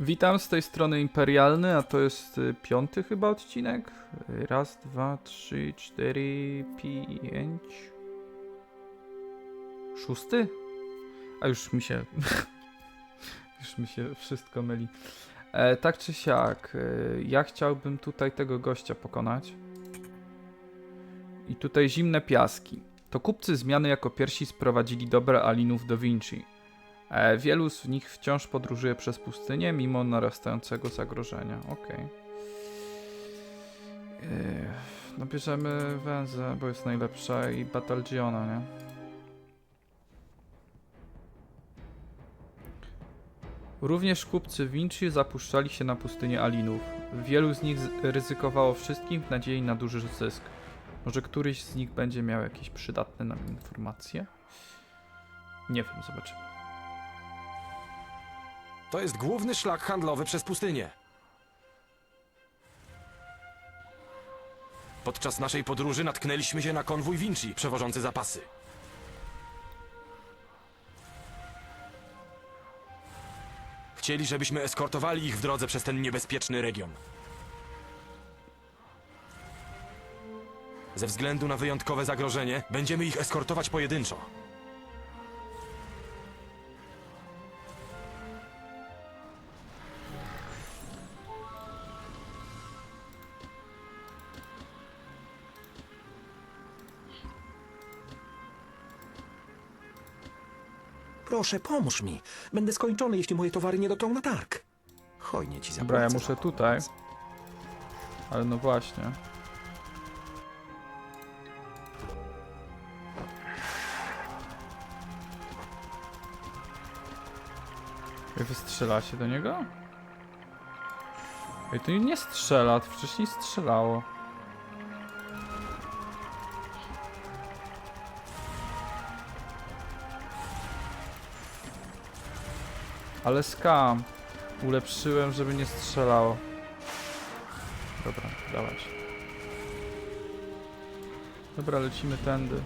Witam z tej strony Imperialny, a to jest y, piąty chyba odcinek. Raz, dwa, trzy, cztery, pięć. Szósty? A już mi się. już mi się wszystko myli. E, tak czy siak, y, ja chciałbym tutaj tego gościa pokonać. I tutaj zimne piaski. To kupcy zmiany jako pierwsi sprowadzili dobre alinów do Vinci. E, wielu z nich wciąż podróżuje przez pustynię, mimo narastającego zagrożenia. Okej. Yy, No bierzemy węzę, bo jest najlepsza i Batalgiona, nie? Również kupcy Vinci zapuszczali się na pustynię Alinów. Wielu z nich ryzykowało wszystkim w nadziei na duży zysk. Może któryś z nich będzie miał jakieś przydatne nam informacje? Nie wiem, zobaczymy. To jest główny szlak handlowy przez pustynię. Podczas naszej podróży natknęliśmy się na konwój Vinci przewożący zapasy. Chcieli, żebyśmy eskortowali ich w drodze przez ten niebezpieczny region. Ze względu na wyjątkowe zagrożenie, będziemy ich eskortować pojedynczo. Proszę, pomóż mi. Będę skończony, jeśli moje towary nie dotrą na targ. Hojnie ci zapłacę. Dobra, ja muszę pomoc. tutaj. Ale no właśnie. Ej, wystrzela się do niego? Ej, to nie strzela, to wcześniej strzelało. Ale skam. Ulepszyłem, żeby nie strzelało. Dobra, dawać. Dobra, lecimy tędy.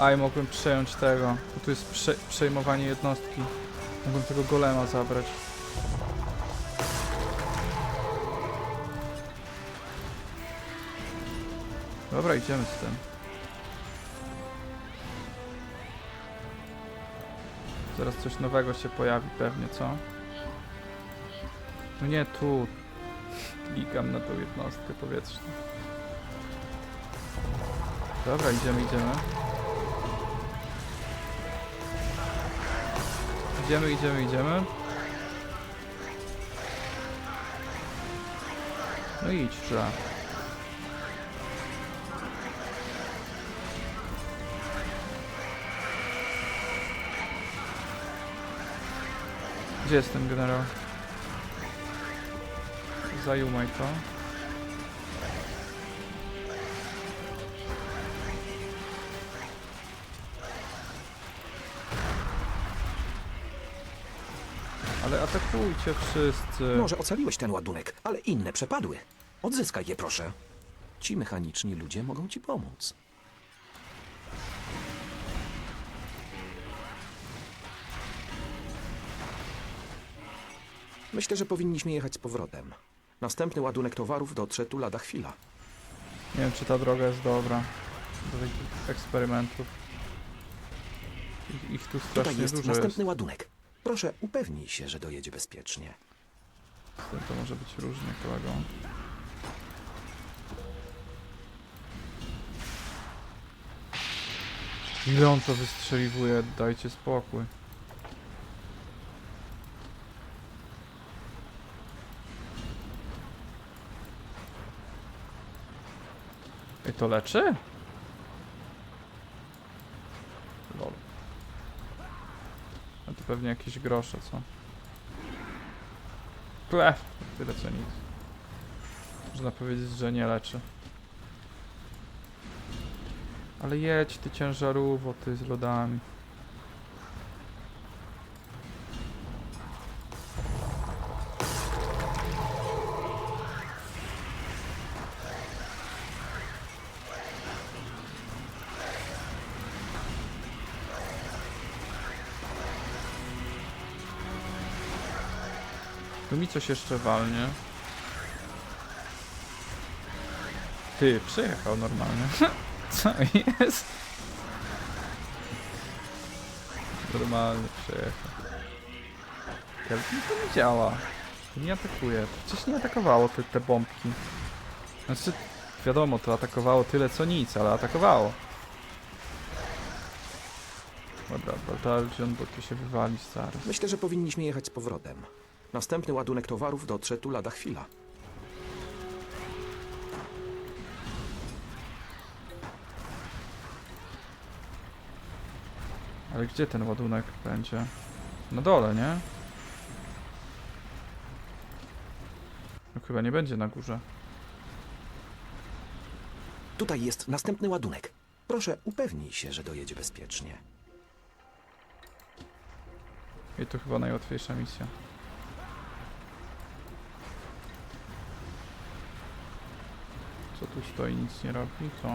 Aj, mogłem przejąć tego. Bo tu jest prze przejmowanie jednostki. Mogłem tego golema zabrać. Dobra, idziemy z tym. Zaraz coś nowego się pojawi pewnie, co? No nie, tu. Klikam na tą jednostkę powietrzną. Dobra, idziemy, idziemy. Idziemy, idziemy, idziemy. No idź, że. Gdzie jest ten generał? Zajumaj to. Ale atakujcie wszyscy. Może ocaliłeś ten ładunek, ale inne przepadły. Odzyskaj je, proszę. Ci mechaniczni ludzie mogą ci pomóc. Myślę, że powinniśmy jechać z powrotem. Następny ładunek towarów dotrze tu lada chwila. Nie wiem, czy ta droga jest dobra do takich eksperymentów. Ich, ich tu Tutaj strasznie jest dużo następny ładunek. Proszę, upewnij się, że dojedzie bezpiecznie. To może być różne kolego. Ile on to wystrzeliwuje? Dajcie spokój. I to leczy? A to pewnie jakieś grosze, co? Plech, tyle co nic. Można powiedzieć, że nie leczy. Ale jedź ty ciężarówko, ty z lodami. Tu mi coś jeszcze walnie. Ty, przyjechał normalnie. Co jest? Normalnie przyjechał. Kelvin to nie działa. To nie atakuje. Przecież nie atakowało te, te bombki. Znaczy, wiadomo, to atakowało tyle co nic, ale atakowało. Dobra, Bataljon, bo tu się wywalić zaraz. Myślę, że powinniśmy jechać z powrotem. Następny ładunek towarów dotrze tu lada chwila. Ale gdzie ten ładunek będzie? Na dole, nie? No chyba nie będzie na górze. Tutaj jest następny ładunek. Proszę, upewnij się, że dojedzie bezpiecznie. I to chyba najłatwiejsza misja. Co tu stoi, nic nie robi, to...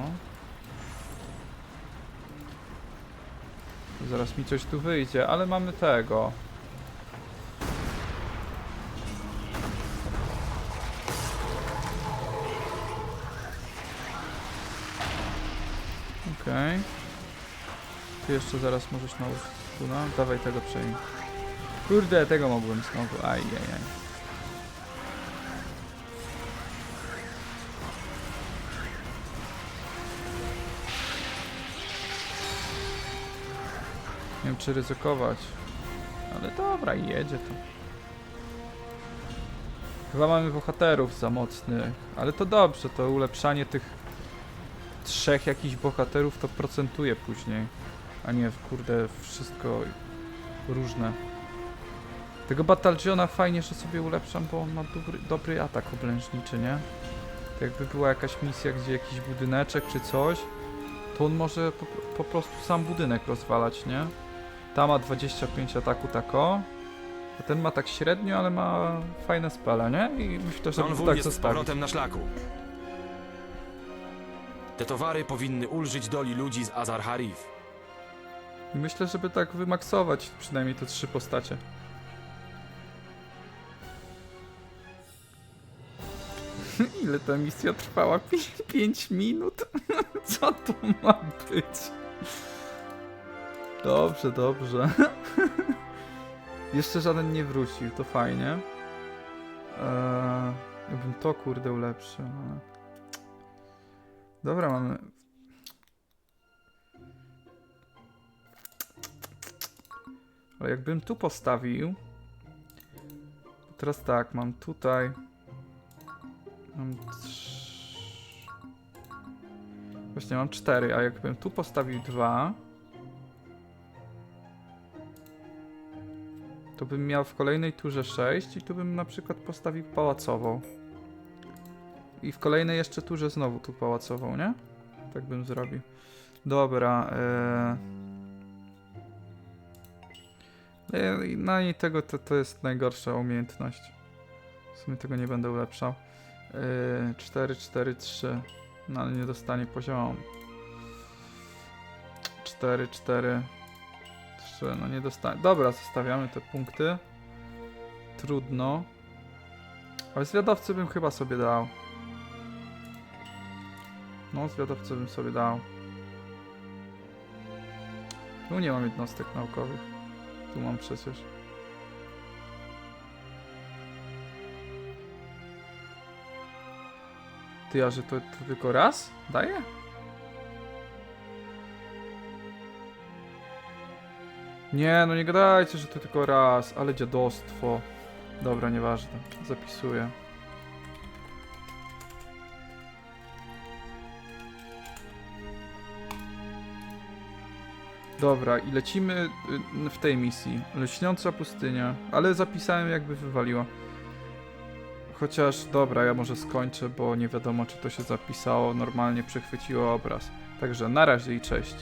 Zaraz mi coś tu wyjdzie, ale mamy tego. Okej. Ty jeszcze zaraz możesz na Tuna. Dawaj tego przejmij. Kurde, tego mogłem znowu. Ajajaj. Nie wiem czy ryzykować. Ale dobra, jedzie to. Chyba mamy bohaterów za mocnych, ale to dobrze, to ulepszanie tych trzech jakichś bohaterów to procentuje później. A nie, kurde, wszystko różne. Tego Bataljona fajnie, że sobie ulepszam, bo on ma dobry, dobry atak oblężniczy, nie? To jakby była jakaś misja, gdzie jakiś budyneczek czy coś, to on może po, po prostu sam budynek rozwalać, nie? Ta ma 25 ataku tako, a ten ma tak średnio, ale ma fajne spele, nie? I myślę, że Konwój tak jest z zostawić. powrotem na szlaku. Te towary powinny ulżyć doli ludzi z Azar Harif. I myślę, żeby tak wymaksować przynajmniej te trzy postacie. Ile ta misja trwała? 5 minut? Co to ma być? Dobrze, dobrze. Jeszcze żaden nie wrócił, to fajnie. Eee, ja bym to kurde ulepszył. ale- Dobra, mamy Ale jakbym tu postawił. Teraz tak, mam tutaj. Mam trz... Właśnie mam cztery, a jakbym tu postawił dwa. To bym miał w kolejnej turze 6 i tu bym na przykład postawił pałacową. I w kolejnej jeszcze turze znowu tu pałacową, nie? Tak bym zrobił. Dobra, eee... E, i Na niej tego to, to jest najgorsza umiejętność. W sumie tego nie będę ulepszał. Yy, 4, 4, 3. No ale nie dostanie poziomu. 4, 4, 3. No nie dostanie. Dobra, zostawiamy te punkty. Trudno. Ale zwiadowcy bym chyba sobie dał. No, zwiadowcy bym sobie dał. Tu nie mam jednostek naukowych. Tu mam przecież. Ty, a że to, to tylko raz? Daje? Nie, no nie gadajcie, że to tylko raz, ale dziadostwo. Dobra, nieważne. Zapisuję. Dobra, i lecimy y, w tej misji. Lśniąca pustynia, ale zapisałem jakby wywaliła. Chociaż, dobra, ja może skończę, bo nie wiadomo czy to się zapisało, normalnie przechwyciło obraz. Także na razie i cześć.